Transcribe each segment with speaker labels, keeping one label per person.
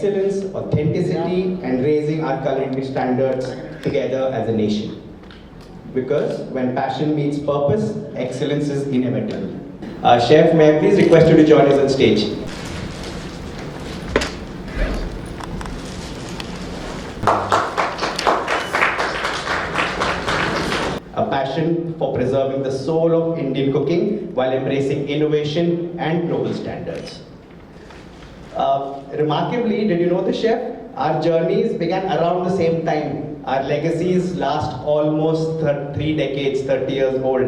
Speaker 1: excellence, authenticity, and raising our culinary standards together as a nation. Because when passion meets purpose, excellence is inevitable. Uh, Chef, may I please request you to join us on stage? a passion for preserving the soul of Indian cooking while embracing innovation and global standards. Uh, remarkably, did you know the chef? Our journeys began around the same time. Our legacies last almost thir- three decades, 30 years old.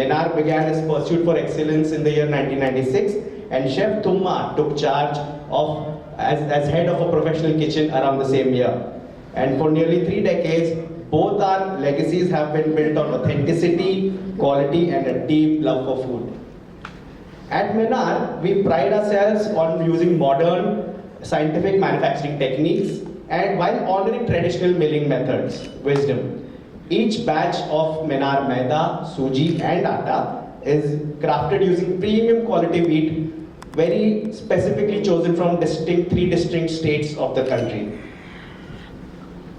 Speaker 1: Menar began his pursuit for excellence in the year 1996, and Chef Thumma took charge of as, as head of a professional kitchen around the same year. And for nearly three decades, both our legacies have been built on authenticity, quality, and a deep love for food. At Menar, we pride ourselves on using modern scientific manufacturing techniques and while honoring traditional milling methods, wisdom. Each batch of Menar maida, suji, and atta is crafted using premium quality wheat, very specifically chosen from distinct three distinct states of the country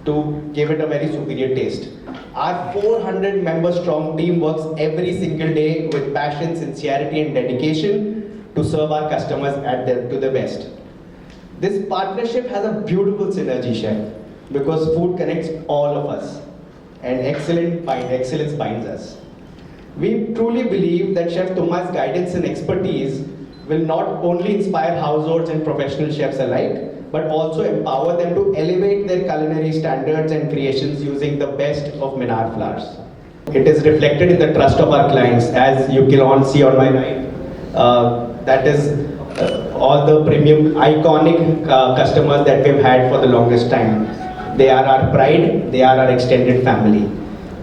Speaker 1: to give it a very superior taste. Our 400 member strong team works every single day with passion, sincerity, and dedication to serve our customers at their, to the best. This partnership has a beautiful synergy, chef, because food connects all of us, and excellent excellence binds us. We truly believe that Chef Tuma's guidance and expertise will not only inspire households and professional chefs alike, but also empower them to elevate their culinary standards and creations using the best of Minar flours. It is reflected in the trust of our clients, as you can all see on my right. Uh, that is uh, all the premium iconic uh, customers that we've had for the longest time. They are our pride, they are our extended family.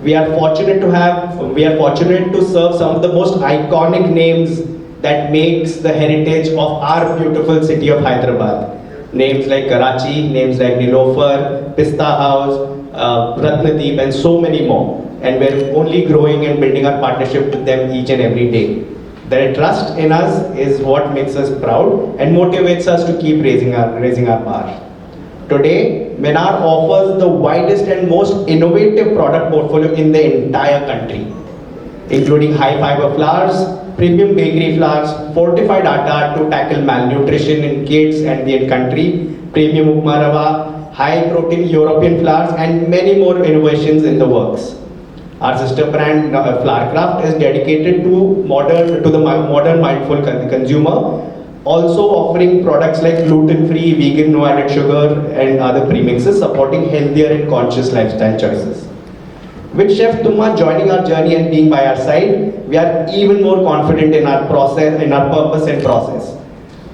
Speaker 1: We are fortunate to have, we are fortunate to serve some of the most iconic names that makes the heritage of our beautiful city of Hyderabad. Names like Karachi, names like Nilofer, Pista House, uh, Ratnadeep, and so many more. And we're only growing and building our partnership with them each and every day. Their trust in us is what makes us proud and motivates us to keep raising our, raising our bar. Today, Menar offers the widest and most innovative product portfolio in the entire country, including high fiber flours, premium bakery flours, fortified atta to tackle malnutrition in kids and the country, premium upma rava, high protein European flours, and many more innovations in the works. Our sister brand uh, Flourcraft is dedicated to modern to the modern mindful consumer, also offering products like gluten-free, vegan, no added sugar, and other premixes, supporting healthier and conscious lifestyle choices. With Chef Tuma joining our journey and being by our side, we are even more confident in our process, in our purpose and process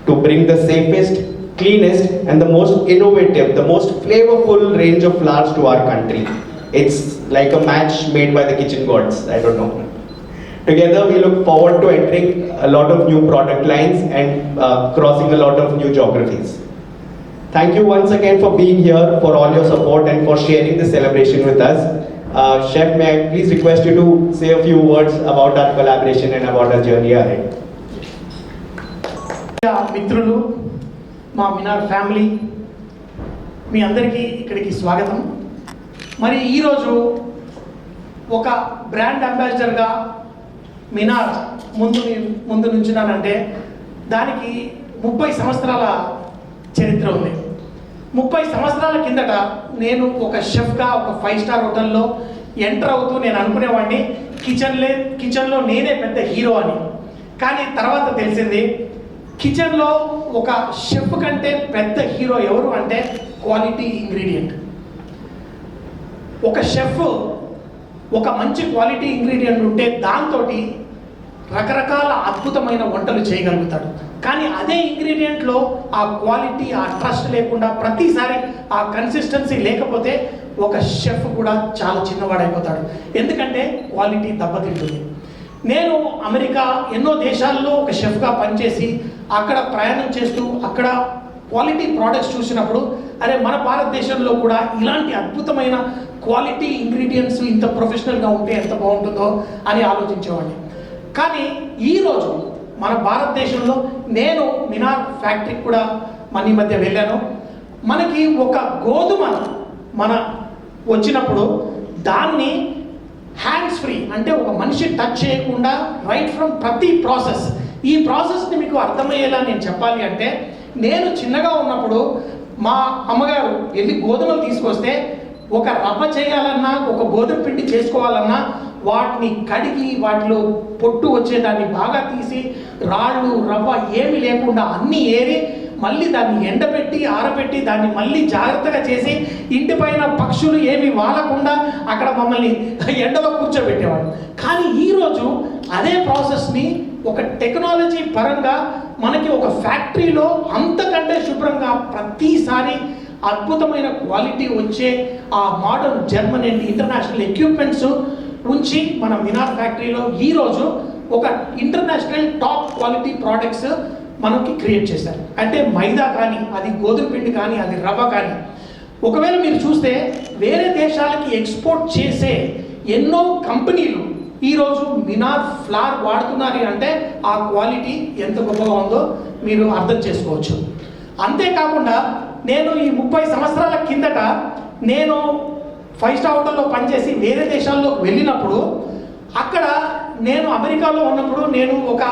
Speaker 1: to bring the safest, cleanest, and the most innovative, the most flavorful range of flowers to our country. It's like a match made by the kitchen gods. I don't know. Together, we look forward to entering a lot of new product lines and uh, crossing a lot of new geographies. Thank you once again for being here, for all your support, and for sharing this celebration with us. Uh, Chef, may I please request you to say a few words about our collaboration and about our journey ahead?
Speaker 2: Yeah, మిత్రులు మా మినార్ family మీ అందరికీ ఇక్కడికి స్వాగతం మరి ఈరోజు ఒక brand అంబాసిడర్గా మినార్ ముందు ముందు నుంచున్నానంటే దానికి ముప్పై సంవత్సరాల చరిత్ర ఉంది ముప్పై సంవత్సరాల కిందట నేను ఒక షెఫ్గా ఒక ఫైవ్ స్టార్ హోటల్లో ఎంటర్ అవుతూ నేను అనుకునేవాడిని కిచెన్లే కిచెన్లో నేనే పెద్ద హీరో అని. కానీ తర్వాత తెలిసింది కిచెన్లో ఒక షెఫ్ కంటే పెద్ద హీరో ఎవరు అంటే క్వాలిటీ ఇంగ్రీడియంట్. ఒక షెఫ్ ఒక మంచి క్వాలిటీ ఇంగ్రీడియంట్ ఉంటే దాంతో రకరకాల అద్భుతమైన వంటలు చేయగలుగుతాడు. కానీ అదే ఇంగ్రీడియంట్లో ఆ క్వాలిటీ ఆ ట్రస్ట్ లేకుండా ప్రతిసారి ఆ కన్సిస్టెన్సీ లేకపోతే ఒక షెఫ్ కూడా చాలా చిన్నవాడైపోతాడు. ఎందుకంటే క్వాలిటీ దెబ్బతింటుంది. నేను అమెరికా ఎన్నో దేశాల్లో ఒక షెఫ్గా పనిచేసి అక్కడ ప్రయాణం చేస్తూ అక్కడ క్వాలిటీ ప్రోడక్ట్స్ చూసినప్పుడు అరే మన భారతదేశంలో కూడా ఇలాంటి అద్భుతమైన క్వాలిటీ ఇంగ్రీడియంట్స్ ఇంత ప్రొఫెషనల్గా ఉంటే ఎంత బాగుంటుందో అని ఆలోచించేవాడిని. కానీ ఈరోజు మన భారతదేశంలో నేను మినార్ ఫ్యాక్టరీకి కూడా మన ఈ మధ్య వెళ్ళాను. మనకి ఒక గోధుమ మన వచ్చినప్పుడు దాన్ని హ్యాండ్స్ ఫ్రీ అంటే ఒక మనిషి టచ్ చేయకుండా రైట్ ఫ్రమ్ ప్రతి ప్రాసెస్ ఈ ప్రాసెస్ని మీకు అర్థమయ్యేలా నేను చెప్పాలి అంటే నేను చిన్నగా ఉన్నప్పుడు మా అమ్మగారు వెళ్ళి గోధుమలు తీసుకొస్తే ఒక రవ్వ చేయాలన్నా ఒక గోధుమ పిండి చేసుకోవాలన్నా వాటిని కడిగి వాటిలో పొట్టు వచ్చేదాన్ని బాగా తీసి రాళ్ళు రవ్వ ఏమీ లేకుండా అన్నీ ఏరి మళ్ళీ దాన్ని ఎండబెట్టి ఆరబెట్టి దాన్ని మళ్ళీ జాగ్రత్తగా చేసి ఇంటి పైన పక్షులు ఏమి వాలకుండా అక్కడ మమ్మల్ని ఎండలో కూర్చోబెట్టేవాడు కానీ ఈరోజు అదే ప్రాసెస్ని ఒక టెక్నాలజీ పరంగా మనకి ఒక ఫ్యాక్టరీలో అంతకంటే శుభ్రంగా ప్రతిసారి అద్భుతమైన క్వాలిటీ వచ్చే ఆ modern German and international equipments ఉంచి మన మినార్ ఫ్యాక్టరీలో ఈరోజు ఒక ఇంటర్నేషనల్ టాప్ క్వాలిటీ ప్రోడక్ట్స్ మనకి క్రియేట్ చేశారు. అంటే మైదా కానీ అది గోధుమ పిండి కానీ అది రవ్వ కానీ. ఒకవేళ మీరు చూస్తే వేరే దేశాలకి ఎక్స్పోర్ట్ చేసే ఎన్నో కంపెనీలు ఈరోజు మినార్ ఫ్లార్ వాడుతున్నారు అంటే ఆ క్వాలిటీ ఎంత గొప్పగా ఉందో మీరు అర్థం చేసుకోవచ్చు. అంతేకాకుండా నేను ఈ ముప్పై సంవత్సరాల కిందట నేను ఫైవ్ స్టార్ హోటల్లో పనిచేసి వేరే దేశాల్లో వెళ్ళినప్పుడు అక్కడ నేను అమెరికాలో ఉన్నప్పుడు నేను ఒక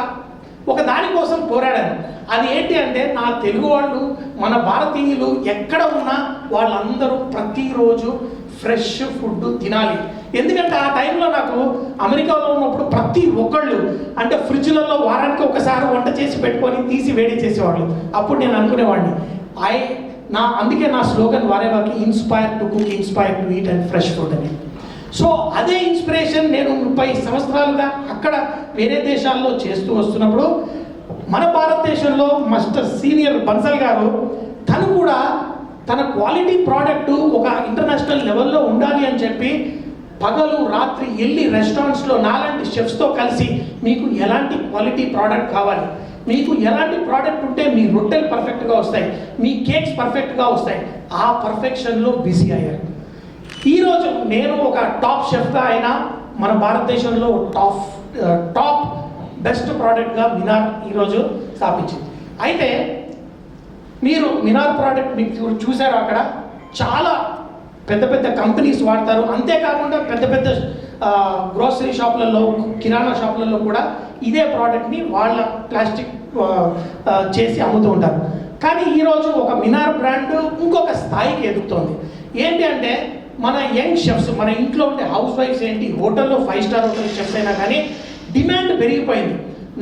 Speaker 2: ఒక దానికోసం పోరాడాను. అది ఏంటి అంటే నా తెలుగు వాళ్ళు మన భారతీయులు ఎక్కడ ఉన్నా వాళ్ళందరూ ప్రతిరోజు ఫ్రెష్ ఫుడ్ తినాలి. ఎందుకంటే ఆ టైంలో నాకు అమెరికాలో ఉన్నప్పుడు ప్రతి ఒక్కళ్ళు అంటే ఫ్రిడ్జ్లలో వారానికి ఒకసారి వంట చేసి పెట్టుకొని తీసి వేడి చేసేవాళ్ళు. అప్పుడు నేను అనుకునేవాడిని ఐ నా అందుకే నా slogan వారేవాకి inspire to cook inspire to eat and fresh food అని. సో అదే ఇన్స్పిరేషన్ నేను ముప్పై సంవత్సరాలుగా అక్కడ వేరే దేశాల్లో చేస్తూ వస్తున్నప్పుడు మన భారతదేశంలో మాస్టర్ సీనియర్ బన్సల్ గారు తను కూడా తన క్వాలిటీ ప్రోడక్ట్ ఒక ఇంటర్నేషనల్ లెవెల్లో ఉండాలి అని చెప్పి పగలు రాత్రి వెళ్ళి రెస్టారెంట్స్లో నాలాంటి షెఫ్స్తో కలిసి మీకు ఎలాంటి క్వాలిటీ ప్రోడక్ట్ కావాలి? మీకు ఎలాంటి ప్రోడక్ట్ ఉంటే మీ రొట్టెలు పర్ఫెక్ట్గా వస్తాయి మీ కేక్స్ పర్ఫెక్ట్గా వస్తాయి ఆ పర్ఫెక్షన్లో బిజీ అయ్యారు. ఈరోజు నేను ఒక టాప్ షెఫ్గా అయినా మన భారతదేశంలో టాప్ టాప్ బెస్ట్ ప్రోడక్ట్గా మినార్ ఈరోజు స్థాపించింది. అయితే మీరు మినార్ ప్రోడక్ట్ మీకు చూసారు అక్కడ. చాలా పెద్ద పెద్ద కంపెనీస్ వాడతారు. అంతేకాకుండా పెద్ద పెద్ద గ్రోసరీ షాపులలో కిరాణా షాపులలో కూడా ఇదే ప్రోడక్ట్ని వాళ్ళ ప్లాస్టిక్ చేసి అమ్ముతూ ఉంటారు. కానీ ఈరోజు ఒక మినార్ బ్రాండ్ ఇంకొక స్థాయికి ఎదుగుతోంది. ఏంటి అంటే మన యంగ్ షెఫ్స్ మన ఇంట్లో ఉండే హౌస్ వైఫ్స్ ఏంటి హోటల్లో ఫైవ్ స్టార్ హోటల్ షెఫ్స్ అయినా కానీ డిమాండ్ పెరిగిపోయింది.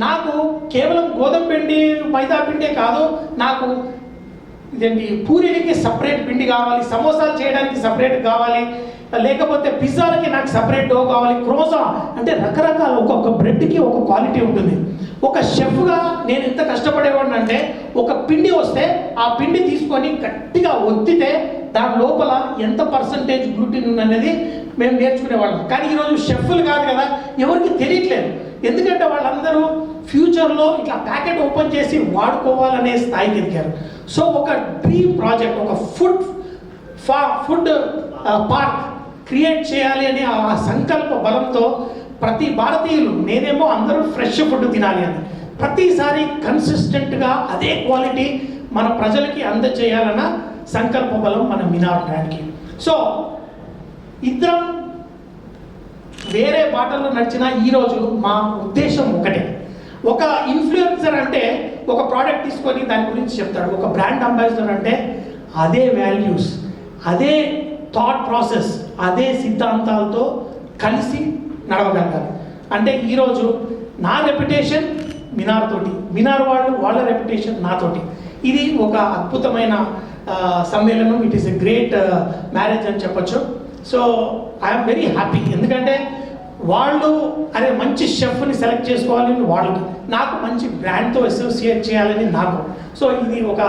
Speaker 2: నాకు కేవలం గోధుమ పిండి మైదా పిండే కాదు నాకు ఇదేంటి? పూరీలకి సపరేట్ పిండి కావాలి సమోసాలు చేయడానికి సపరేట్ కావాలి లేకపోతే పిజ్జాలకి నాకు సపరేట్ డో కావాలి క్రోజా అంటే రకరకాల ఒక్కొక్క బ్రెడ్కి ఒక క్వాలిటీ ఉంటుంది. ఒక షెఫ్గా నేను ఎంత కష్టపడేవాడిని అంటే ఒక పిండి వస్తే ఆ పిండి తీసుకొని గట్టిగా ఒత్తితే దాని లోపల ఎంత పర్సంటేజ్ గ్లూటిన్ ఉందనేది మేము నేర్చుకునేవాళ్ళం. కానీ ఈరోజు షెఫ్లు కాదు కదా ఎవరికి తెలియట్లేదు. ఎందుకంటే వాళ్ళందరూ ఫ్యూచర్లో ఇట్లా ప్యాకెట్ ఓపెన్ చేసి వాడుకోవాలనే స్థాయికి ఎదిగారు. సో ఒక డ్రీమ్ ప్రాజెక్ట్ ఒక ఫుడ్ ఫా ఫుడ్ పార్క్ క్రియేట్ చేయాలి అనే ఆ సంకల్ప బలంతో ప్రతి భారతీయులు నేనేమో అందరూ ఫ్రెష్ ఫుడ్ తినాలి అని. ప్రతిసారి కన్సిస్టెంట్గా అదే క్వాలిటీ మన ప్రజలకి అందజేయాలన్న సంకల్ప బలం మన మినార్ బ్రాండ్కి సో ఇద్దరం వేరే బాటల్లో నడిచిన ఈరోజు మా ఉద్దేశం ఒకటే. ఒక ఇన్ఫ్లుయెన్సర్ అంటే ఒక ప్రోడక్ట్ తీసుకొని దాని గురించి చెప్తాడు. ఒక బ్రాండ్ అంబాసిడర్ అంటే అదే వాల్యూస్ అదే థాట్ ప్రాసెస్ అదే సిద్ధాంతాలతో కలిసి నడవగలగాలి. అంటే ఈరోజు నా రెప్యుటేషన్ మినార్ తోటి మినార్ వాళ్ళు వాళ్ళ రెప్యుటేషన్ నాతోటి ఇది ఒక అద్భుతమైన సమ్మేళనం. It is a great marriage అని చెప్పొచ్చు. సో ఐఎమ్ వెరీ హ్యాపీ ఎందుకంటే వాళ్ళు అరే మంచి షెఫ్ని సెలెక్ట్ చేసుకోవాలని వాళ్ళకి నాకు మంచి బ్రాండ్తో అసోసియేట్ చేయాలని నాకు. సో ఇది ఒక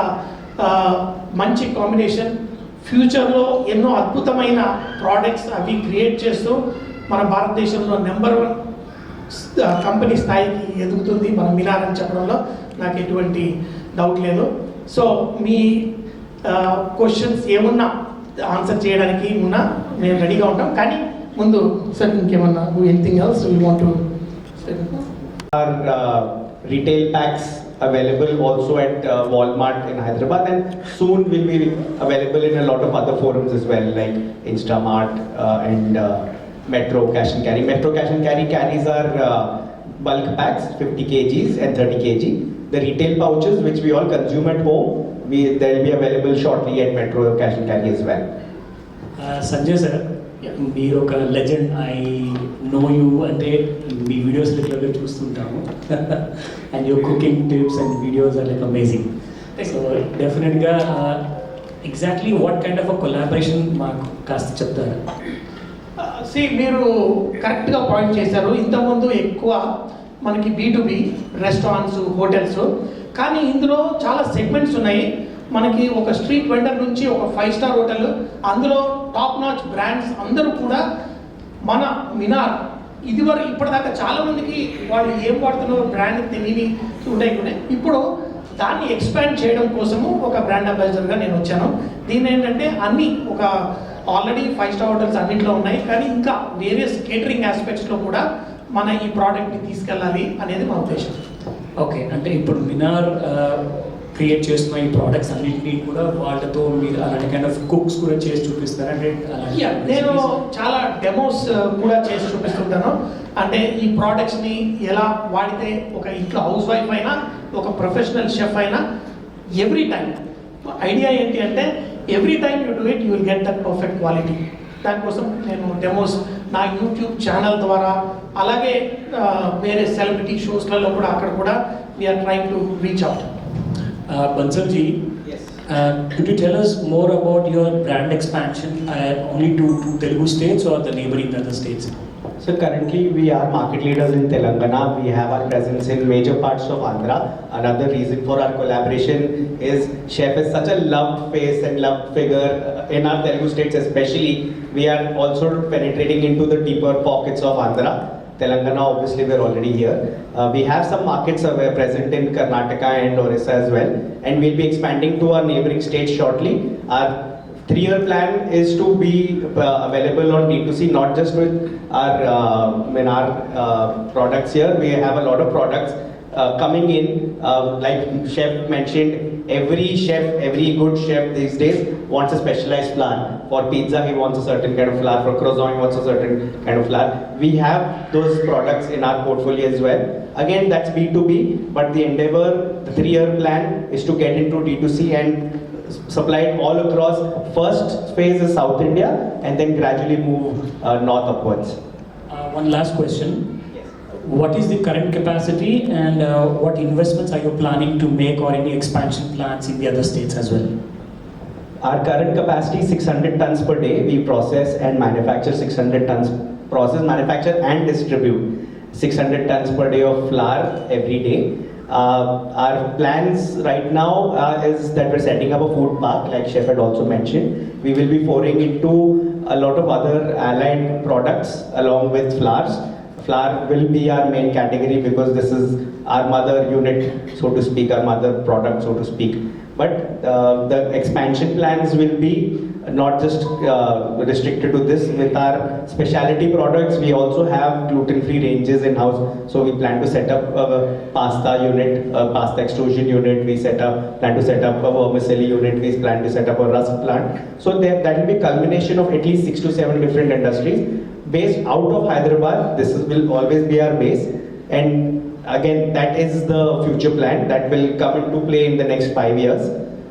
Speaker 2: మంచి కాంబినేషన్ ఫ్యూచర్లో ఎన్నో అద్భుతమైన ప్రోడక్ట్స్ అవి క్రియేట్ చేస్తూ మన భారతదేశంలో నెంబర్ వన్ కంపెనీ స్థాయికి ఎదుగుతుంది మన మినార్ చెప్పడంలో నాకు ఎటువంటి డౌట్ లేదు. సో మీ క్వశ్చన్స్ ఏమున్నా ఆన్సర్ చేయడానికి ఉన్నా నేను రెడీగా ఉంటాం. కానీ ముందు సార్ ఇంకేమన్నా anything else we want
Speaker 1: Our uh, retail packs available also at uh, Walmart in Hyderabad, and soon will be available in a lot of other forums as well, like Instamart uh, and uh, Metro Cash and Carry. Metro Cash and Carry carries our uh, bulk packs, 50 kgs and 30 kg. The retail pouches, which we all consume at home, we, they'll be available shortly at Metro Cash and Carry as well.
Speaker 3: Uh, Sanjay sir మీరు ఒక legend I know you అంటే మీ videos రెగ్యులర్గా చూస్తుంటాము. And your cooking tips and videos are like amazing so డెఫినెట్గా exactly what kind of collaboration మాకు కాస్త చెప్తారా?
Speaker 2: C మీరు కరెక్ట్గా పాయింట్ చేశారు. ఇంతకుముందు ఎక్కువ మనకి B to B restaurants hotels కానీ ఇందులో చాలా సెగ్మెంట్స్ ఉన్నాయి. మనకి ఒక స్ట్రీట్ వెండర్ నుంచి ఒక ఫైవ్ స్టార్ హోటల్ అందులో టాప్ నాచ్ బ్రాండ్స్ అందరూ కూడా మన మినార్ ఇదివరకు ఇప్పటిదాకా చాలా మందికి వాళ్ళు ఏం వాడుతున్నారో బ్రాండ్ తెలియని ఉంటాయి కూడా ఇప్పుడు దాన్ని ఎక్స్పాండ్ చేయడం కోసము ఒక బ్రాండ్ అంబాసిడర్గా నేను వచ్చాను. దీని ఏంటంటే అన్ని ఒక ఆల్రెడీ ఫైవ్ స్టార్ హోటల్స్ అన్నింటిలో ఉన్నాయి. కానీ ఇంకా వేరియస్ కేటరింగ్ ఆస్పెక్ట్స్లో కూడా మన ఈ ప్రోడక్ట్ని తీసుకెళ్ళాలి అనేది మా ఉద్దేశం.
Speaker 3: ఓకే అంటే ఇప్పుడు మినార్ క్రియేట్ చేస్తున్న ఈ ప్రోడక్ట్స్ అన్నింటినీ కూడా వాళ్ళతో మీరు అలాంటి కైండ్ ఆఫ్ కుక్స్ కూడా చేసి చూపిస్తారు? అంటే
Speaker 2: నేను చాలా డెమోస్ కూడా చేసి చూపిస్తుంటాను. అంటే ఈ ప్రోడక్ట్స్ని ఎలా వాడితే ఒక ఇంట్లో హౌస్ వైఫ్ అయినా ఒక ప్రొఫెషనల్ షెఫ్ అయినా ఎవ్రీ టైం ఐడియా ఏంటి అంటే every time you do it you will get that perfect quality దానికోసం నేను డెమోస్ నా యూట్యూబ్ ఛానల్ ద్వారా అలాగే ఆ, వేరే సెలబ్రిటీ షోస్లలో కూడా అక్కడ కూడా we're trying to reach out
Speaker 3: Uh, Bansalji,
Speaker 1: yes.
Speaker 3: Uh, could you tell us more about your brand expansion uh, only to, to Telugu states or the neighboring other states?
Speaker 1: So currently we are market leaders in Telangana. We have our presence in major parts of Andhra. Another reason for our collaboration is Chef is such a loved face and loved figure uh, in our Telugu states especially. We are also penetrating into the deeper pockets of Andhra Telangana, obviously, we're already here. Uh, we have some markets we're present in Karnataka and Orissa as well, and we'll be expanding to our neighboring states shortly. Our three-year plan is to be uh, available on D2C, not just with our uh, Minar uh, products here. We have a lot of products uh, coming in. Uh, like chef mentioned, every chef, every good chef these days wants a specialized flour. For pizza, he wants a certain kind of flour. For croissant, he wants a certain kind of flour. We have those products in our portfolio as well. Again, that's B2B, but the endeavor, the three-year plan is to get into D2C and supply it all across. First phase is South India, and then gradually move uh, north upwards.
Speaker 3: Uh, one last question. What is the current capacity and uh, what investments are you planning to make or any expansion plans in the other states as well?
Speaker 1: Our current capacity is 600 tons per day. We process and manufacture 600 tons, process, manufacture and distribute 600 tons per day of flour every day. Uh, our plans right now uh, is that we're setting up a food park, like Chef had also mentioned. We will be pouring into a lot of other allied products along with flours. Flour will be our main category because this is our mother unit, so to speak, our mother product, so to speak. But uh, the expansion plans will be not just uh, restricted to this. With our specialty products, we also have gluten-free ranges in-house. So we plan to set up a pasta unit, a pasta extrusion unit. We set up, plan to set up a vermicelli unit. We plan to set up a rusk plant. So that will be culmination of at least six to seven different industries based out of Hyderabad. This is, will always be our base. And again, that is the future plan that will come into play in the next five years.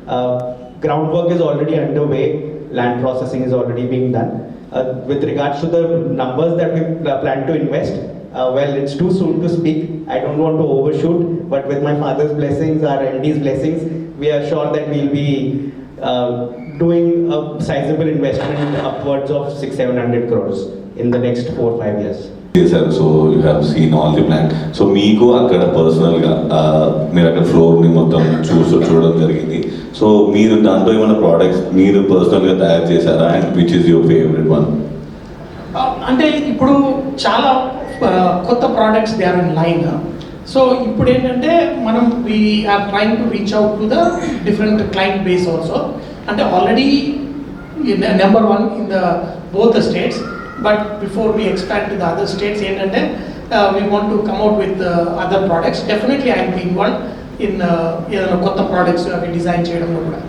Speaker 1: Uh, groundwork is already underway, land processing is already being done. Uh, with regards to the numbers that we pl- plan to invest, uh, well, it's too soon to speak. I don't want to overshoot, but with my father's blessings, our MD's blessings, we are sure that we'll be uh, doing a sizable investment upwards of six, seven hundred crores in the next four, five years.
Speaker 4: చేశారు so you have seen all the plan so మీకు అక్కడ పర్సనల్గా మీరు అక్కడ ఫ్లోర్ని మొత్తం చూసి చూడడం జరిగింది. సో మీరు దాంట్లో ఏమైనా ప్రోడక్ట్స్ మీరు పర్సనల్గా తయారు చేశారా? And which is your favourite one
Speaker 2: అంటే ఇప్పుడు చాలా కొత్త products they are in line so ఇప్పుడు ఏంటంటే మనం we're trying to reach out to the different client base also అంటే already number one in the both the states but before we expand to the other states ఏంటంటే we want to come at with other products definitely I be involve in ఏదైనా కొత్త products అవి design చేయడంలో కూడా.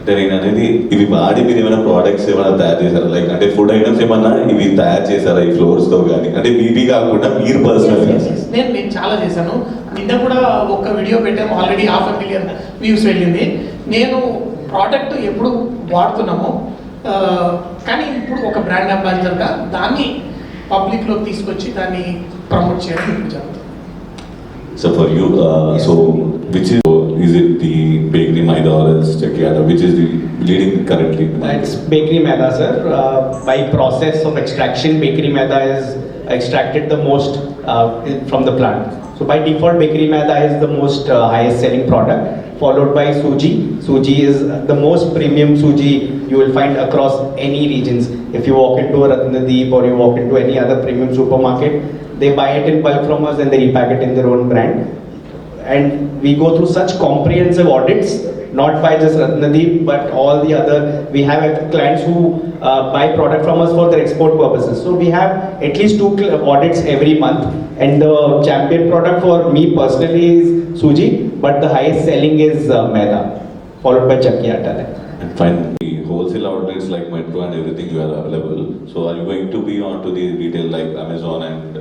Speaker 4: అంటే నేను అనేది ఇవి వాడి మీరు ఏమైనా ప్రోడక్ట్స్ ఏమైనా తయారు చేశారా? లైక్ అంటే ఫుడ్ ఐటమ్స్ ఏమన్నా ఇవి తయారు చేశారా ఈ ఫ్లోర్స్తో కానీ అంటే మీవి కాకుండా మీరు పర్సనల్
Speaker 2: నేను నేను చాలా చేశాను. నిన్న కూడా ఒక వీడియో పెట్టాము. ఆల్రెడీ హాఫ్ మిలియన్ వ్యూస్ వెళ్ళింది. నేను ప్రోడక్ట్ ఎప్పుడు వాడుతున్నాము ఆ, కానీ ఒక బ్రాండ్ అంబాసిడర్గా దాన్ని పబ్లిక్లోకి తీసుకొచ్చి దాన్ని ప్రమోట్ చేయడం జరుగుతుంది
Speaker 4: So for you, uh, so which is is it the bakery maida or else Chakyada? Which is the leading currently? in the market?
Speaker 1: It's bakery maida, sir. Uh, by process of extraction, bakery maida is extracted the most uh, from the plant. So by default, bakery maida is the most uh, highest selling product, followed by suji. Suji is the most premium suji you will find across any regions. If you walk into a Ratnadeep or you walk into any other premium supermarket, they buy it in bulk from us and they repack it in their own brand and we go through such comprehensive audits not by just Ratnadeep but all the other we have clients who uh, buy product from us for their export purposes so we have at least two audits every month and the champion product for me personally is suji but the highest selling is uh, maida followed by chakki atta then.
Speaker 4: And finally, wholesale outlets like Metro and everything you are available. So are you going to be onto the retail like Amazon and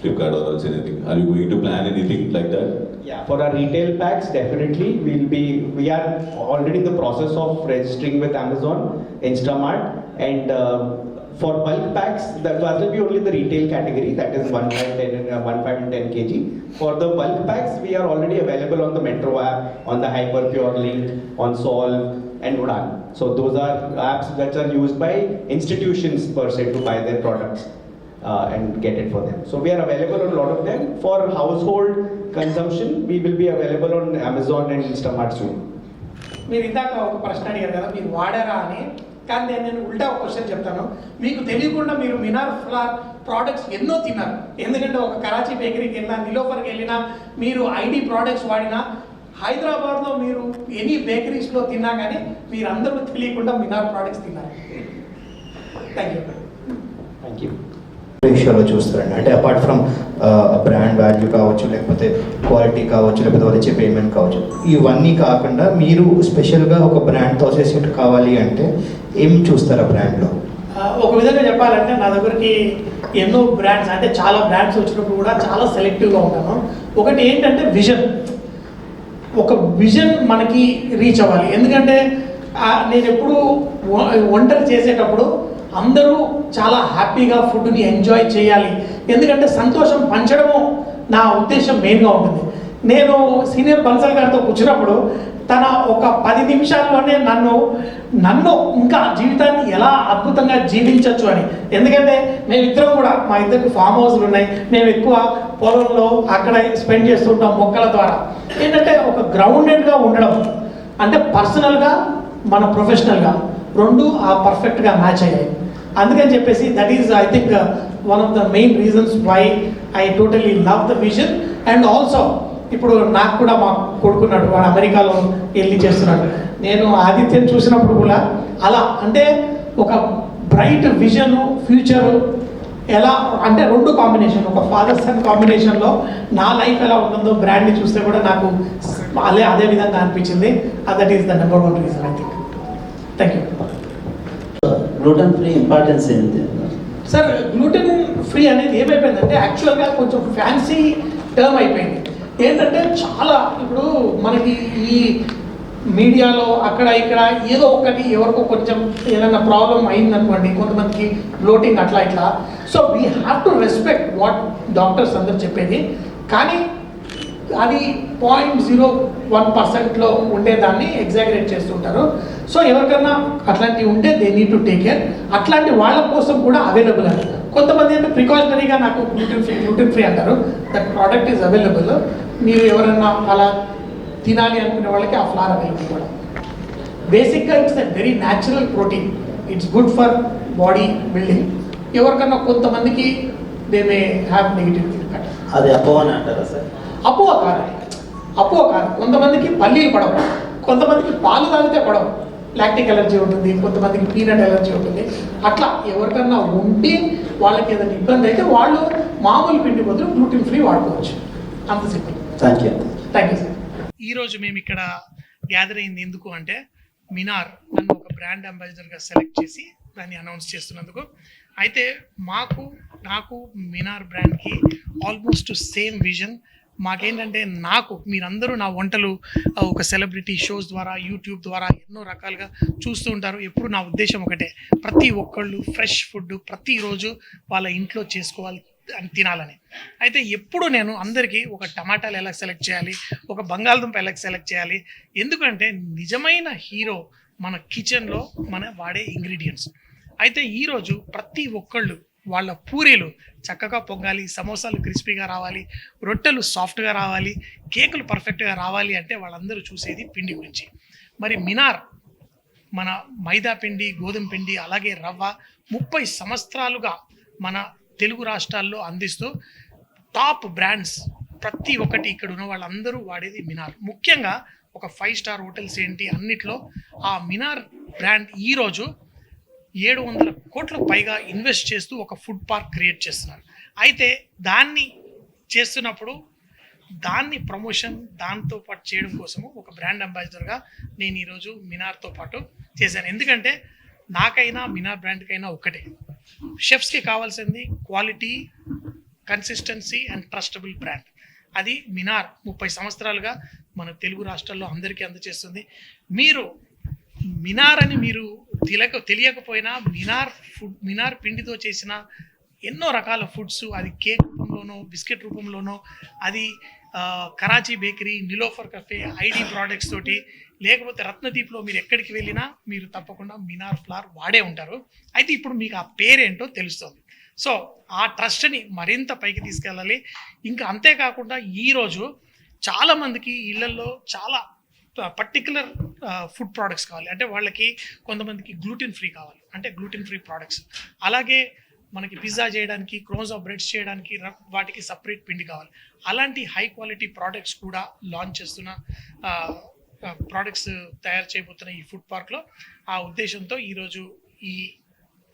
Speaker 4: Flipkart or else anything? Are you going to plan anything like that?
Speaker 1: Yeah, for our retail packs, definitely we'll be, we are already in the process of registering with Amazon, Instamart, and uh, for bulk packs, that will be only the retail category, that is 1 5, 10, and, uh, 1 5 and 10 kg. For the bulk packs, we are already available on the Metro app, on the Hyperpure link, on Solve and Udan. So those are apps that are used by institutions per se to buy their products uh, and get it for them. So we are available on a lot of them. For household consumption, we will be available on Amazon and Instamart soon.
Speaker 2: మీరు ఇందాక ఒక ప్రశ్న అడిగారు కదా మీరు వాడారా అని కానీ నేను నేను ఉల్టా ఒక క్వశ్చన్ చెప్తాను మీకు తెలియకుండా మీరు మినార్ ఫ్లార్ ప్రోడక్ట్స్ ఎన్నో తిన్నారు ఎందుకంటే ఒక కరాచీ బేకరీకి వెళ్ళినా నిలోఫర్కి వెళ్ళినా మీరు ఐడి ప్రోడక్ట్స్ వాడినా హైదరాబాద్లో మీరు ఎనీ బేకరీస్లో తిన్నా కానీ మీరందరూ తెలియకుండా మినార్ ప్రోడక్ట్స్ తిన్నారు థ్యాంక్ యూ
Speaker 1: Thank you.
Speaker 5: విషయాల్లో చూస్తారండి. అంటే అపార్ట్ ఫ్రమ్ బ్రాండ్ వాల్యూ కావచ్చు లేకపోతే క్వాలిటీ కావచ్చు లేకపోతే వాళ్ళు ఇచ్చే పేమెంట్ కావచ్చు. ఇవన్నీ కాకుండా మీరు స్పెషల్గా ఒక బ్రాండ్తో అసోసియేట్ కావాలి అంటే ఏం చూస్తారు ఆ బ్రాండ్లో
Speaker 2: ఒక విధంగా చెప్పాలంటే నా దగ్గరికి ఎన్నో బ్రాండ్స్ అంటే చాలా బ్రాండ్స్ వచ్చినప్పుడు కూడా చాలా సెలెక్టివ్గా ఉంటాను. ఒకటి ఏంటంటే విజన్ ఒక విజన్ మనకి రీచ్ అవ్వాలి. ఎందుకంటే నేను ఎప్పుడు వంటలు చేసేటప్పుడు అందరూ చాలా హ్యాపీగా ఫుడ్ని ఎంజాయ్ చేయాలి. ఎందుకంటే సంతోషం పంచడము నా ఉద్దేశం మెయిన్గా ఉంటుంది. నేను సీనియర్ బన్సల్ గారితో కూర్చున్నప్పుడు తన ఒక పది నిమిషాల్లోనే నన్ను నన్ను ఇంకా జీవితాన్ని ఎలా అద్భుతంగా జీవించవచ్చు అని. ఎందుకంటే మేమిద్దరం కూడా మా ఇద్దరికి ఫామ్ హౌస్లు ఉన్నాయి. మేము ఎక్కువ పొలంలో అక్కడ స్పెండ్ చేస్తుంటాం మొక్కల ద్వారా. ఏంటంటే ఒక గ్రౌండెడ్గా ఉండడం. అంటే పర్సనల్గా మన ప్రొఫెషనల్గా రెండు ఆ పర్ఫెక్ట్గా మ్యాచ్ అయ్యాయి. అందుకని చెప్పేసి that is I think one of the main reasons why I totally love the vision and also ఇప్పుడు నాకు కూడా మా కొడుకున్నాడు వాడు అమెరికాలో వెళ్ళి చేస్తున్నాడు. నేను ఆదిత్యం చూసినప్పుడు కూడా అలా అంటే ఒక బ్రైట్ విజన్ ఫ్యూచర్ ఎలా అంటే రెండు కాంబినేషన్ ఒక ఫాదర్ సన్ కాంబినేషన్లో నా లైఫ్ ఎలా ఉంటుందో బ్రాండ్ని చూస్తే కూడా నాకు అదే అదే విధంగా అనిపించింది. That is the number one reason I think thank you
Speaker 6: gluten free importance ఏంటి?
Speaker 2: సార్ గ్లూటెన్ ఫ్రీ అనేది ఏమైపోయిందంటే యాక్చువల్గా కొంచెం ఫ్యాన్సీ టర్మ్ అయిపోయింది. ఏంటంటే చాలా ఇప్పుడు మనకి ఈ మీడియాలో అక్కడ ఇక్కడ ఏదో ఒకటి ఎవరికో కొంచెం ఏదైనా ప్రాబ్లం అయిందనుకోండి కొంతమందికి బ్లోటింగ్ అట్లా ఇట్లా. So we have to respect what doctors అందరు చెప్పేది. కానీ అది పాయింట్ జీరో వన్ పర్సెంట్లో ఉండేదాన్ని ఎగ్జాగరేట్ చేస్తుంటారు. సో ఎవరికైనా అట్లాంటివి ఉంటే they need to take care అట్లాంటి వాళ్ళ కోసం కూడా అవైలబుల్ అంటారు కొంతమంది అంటే ప్రికాషనరీగా నాకు గ్లూటెన్ ఫ్రీ గ్లూటెన్ ఫ్రీ అంటారు. దట్ ప్రోడక్ట్ ఈజ్ అవైలబుల్ మీరు ఎవరన్నా అలా తినాలి అనుకునే వాళ్ళకి ఆ ఫ్లార్ అవైలబుల్ కూడా. బేసిక్గా it's a very natural protein it's good for body building ఎవరికన్నా కొంతమందికి they may have negative impact
Speaker 6: అది అపోవని అంటారా సార్?
Speaker 2: అపోహ కాదు. అపోహ కాదు. కొంతమందికి పల్లీలు పడవు. కొంతమందికి పాలు తాగితే పడవు. లాక్టిక్ ఎలర్జీ ఉంటుంది కొంతమందికి పీనట్ ఎలర్జీ ఉంటుంది. అట్లా ఎవరికన్నా ఉండి వాళ్ళకి ఏదైనా ఇబ్బంది అయితే వాళ్ళు మామూలు పిండి బదులు గ్లూటెన్ ఫ్రీ వాడుకోవచ్చు. అంత simple
Speaker 6: thank you
Speaker 2: thank you sir ఈరోజు మేము ఇక్కడ గ్యాదర్ అయింది ఎందుకు అంటే మినార్ నన్ను ఒక బ్రాండ్ అంబాసిడర్గా సెలెక్ట్ చేసి దాన్ని అనౌన్స్ చేస్తున్నందుకు. అయితే మాకు నాకు మినార్ బ్రాండ్కి ఆల్మోస్ట్ సేమ్ విజన్ మాకేంటంటే నాకు మీరందరూ నా వంటలు ఒక సెలబ్రిటీ షోస్ ద్వారా యూట్యూబ్ ద్వారా ఎన్నో రకాలుగా చూస్తూ ఉంటారు. ఎప్పుడు నా ఉద్దేశం ఒకటే ప్రతి ఒక్కళ్ళు ఫ్రెష్ ఫుడ్ ప్రతిరోజు వాళ్ళ ఇంట్లో చేసుకోవాలి అని తినాలని. అయితే ఎప్పుడు నేను అందరికీ ఒక టమాటాలు ఎలా సెలెక్ట్ చేయాలి ఒక బంగాళదుంప ఎలా సెలెక్ట్ చేయాలి ఎందుకంటే నిజమైన హీరో మన కిచెన్లో మన వాడే ఇంగ్రీడియంట్స్. అయితే ఈరోజు ప్రతి ఒక్కళ్ళు వాళ్ళ పూరీలు చక్కగా పొంగాలి సమోసాలు క్రిస్పీగా రావాలి రొట్టెలు సాఫ్ట్గా రావాలి కేకులు పర్ఫెక్ట్గా రావాలి అంటే వాళ్ళందరూ చూసేది పిండి గురించి. మరి మినార్ మన మైదా పిండి గోధుమ పిండి అలాగే రవ్వ ముప్పై సంవత్సరాలుగా మన తెలుగు రాష్ట్రాల్లో అందిస్తూ టాప్ బ్రాండ్స్ ప్రతి ఒక్కటి ఇక్కడ ఉన్న వాళ్ళందరూ వాడేది మినార్. ముఖ్యంగా ఒక ఫైవ్ స్టార్ హోటల్స్ ఏంటి అన్నిట్లో ఆ మినార్ బ్రాండ్ ఈరోజు ఏడు వందల కోట్లకు పైగా ఇన్వెస్ట్ చేస్తూ ఒక ఫుడ్ పార్క్ క్రియేట్ చేస్తున్నారు. అయితే దాన్ని చేస్తున్నప్పుడు దాన్ని ప్రమోషన్ దాంతో పాటు చేయడం కోసము ఒక బ్రాండ్ అంబాసిడర్గా నేను ఈరోజు మినార్తో పాటు చేశాను. ఎందుకంటే నాకైనా మినార్ బ్రాండ్కైనా ఒకటే షెఫ్స్కి కావాల్సింది quality consistency and trustable brand. అది మినార్ ముప్పై సంవత్సరాలుగా మన తెలుగు రాష్ట్రాల్లో అందరికీ అందజేస్తుంది మీరు మినార్ అని మీరు తెలక తెలియకపోయినా మినార్ ఫుడ్ మినార్ పిండితో చేసిన ఎన్నో రకాల ఫుడ్స్ అది కేక్ రూపంలోనో బిస్కెట్ రూపంలోనో అది Karachi bakery Niloufer cafe ID products తోటి లేకపోతే రత్నదీప్లో మీరు ఎక్కడికి వెళ్ళినా మీరు తప్పకుండా మినార్ ఫ్లార్ వాడే ఉంటారు. అయితే ఇప్పుడు మీకు ఆ పేరేంటో తెలుస్తుంది. సో ఆ ట్రస్ట్ని మరింత పైకి తీసుకెళ్ళాలి. ఇంకా అంతేకాకుండా ఈరోజు చాలామందికి ఇళ్ళల్లో చాలా పర్టికులర్ ఫుడ్ ప్రోడక్ట్స్ కావాలి. అంటే వాళ్ళకి కొంతమందికి గ్లూటిన్ ఫ్రీ కావాలి. అంటే గ్లూటిన్ ఫ్రీ ప్రోడక్ట్స్ అలాగే మనకి పిజ్జా చేయడానికి క్రోన్స్ ఆఫ్ బ్రెడ్స్ చేయడానికి వాటికి సపరేట్ పిండి కావాలి. అలాంటి హై క్వాలిటీ ప్రోడక్ట్స్ కూడా లాంచ్ చేస్తున్న ప్రోడక్ట్స్ తయారు చేయబోతున్న ఈ ఫుడ్ పార్క్లో ఆ ఉద్దేశంతో ఈరోజు ఈ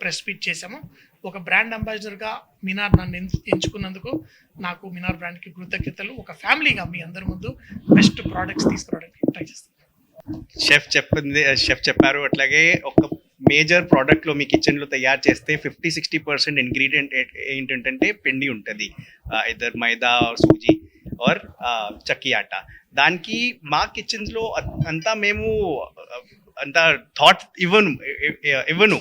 Speaker 2: ప్రెస్ మీట్ చేశాము. ఒక బ్రాండ్ అంబాసిడర్గా మినార్ నన్ను ఎంచుకున్నందుకు నాకు మినార్ బ్రాండ్కి కృతజ్ఞతలు. ఒక ఫ్యామిలీగా మీ అందరి ముందు బెస్ట్ ప్రోడక్ట్స్ తీసుకురావడానికి ట్రై చేస్తాను.
Speaker 1: షెఫ్ చెప్పింది షెఫ్ చెప్పారు. అట్లాగే ఒక మేజర్ ప్రోడక్ట్లో మీ కిచెన్లో తయారు చేస్తే ఫిఫ్టీ సిక్స్టీ పర్సెంట్ ఇంగ్రీడియంట్ ఏంటంటే పిండి ఉంటుంది. ఇద్దరు మైదా సూజీ ఆర్ చక్కి ఆట. దానికి మా కిచెన్స్లో అంతా మేము అంత థాట్ ఇవ్వను ఇవ్వను.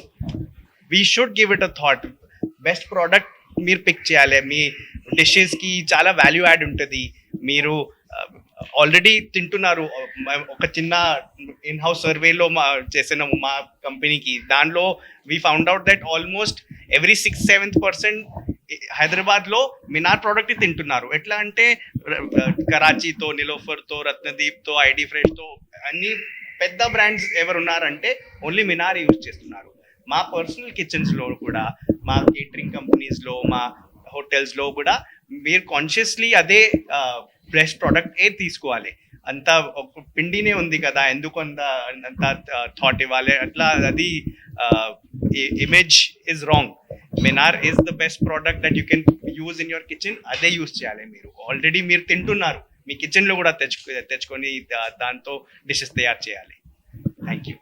Speaker 1: We should give it a thought best product మీరు పిక్ చేయాలి. మీ డిషెస్కి చాలా వాల్యూ యాడ్ ఉంటుంది. మీరు uh, ఆల్రెడీ తింటున్నారు. ఒక చిన్న ఇన్ హౌస్ సర్వేలో మా చేసినాము మా కంపెనీకి దానిలో we found out that almost every six seventh percent హైదరాబాద్లో మినార్ ప్రోడక్ట్ తింటున్నారు. ఎట్లా అంటే కరాచీతో నిలోఫర్తో రత్నదీప్తో ఐడి ఫ్రెష్తో అన్ని పెద్ద బ్రాండ్స్ ఎవరు ఉన్నారంటే ఓన్లీ మినార్ యూజ్ చేస్తున్నారు. మా పర్సనల్ కిచెన్స్లో కూడా మా కేటరింగ్ కంపెనీస్లో మా హోటల్స్లో కూడా మీరు కాన్షియస్లీ అదే ఫ్రెష్ ప్రోడక్ట్ ఏ తీసుకోవాలి. అంత ఒక పిండినే ఉంది కదా ఎందుకు అంత అంత థాట్ ఇవ్వాలి? అట్లా అది image is wrong Minar is the best product that you can use in your kitchen అదే యూజ్ చేయాలి మీరు. ఆల్రెడీ మీరు తింటున్నారు. మీ కిచెన్లో కూడా తెచ్చుకు తెచ్చుకొని దాంతో డిషెస్ తయారు చేయాలి. Thank you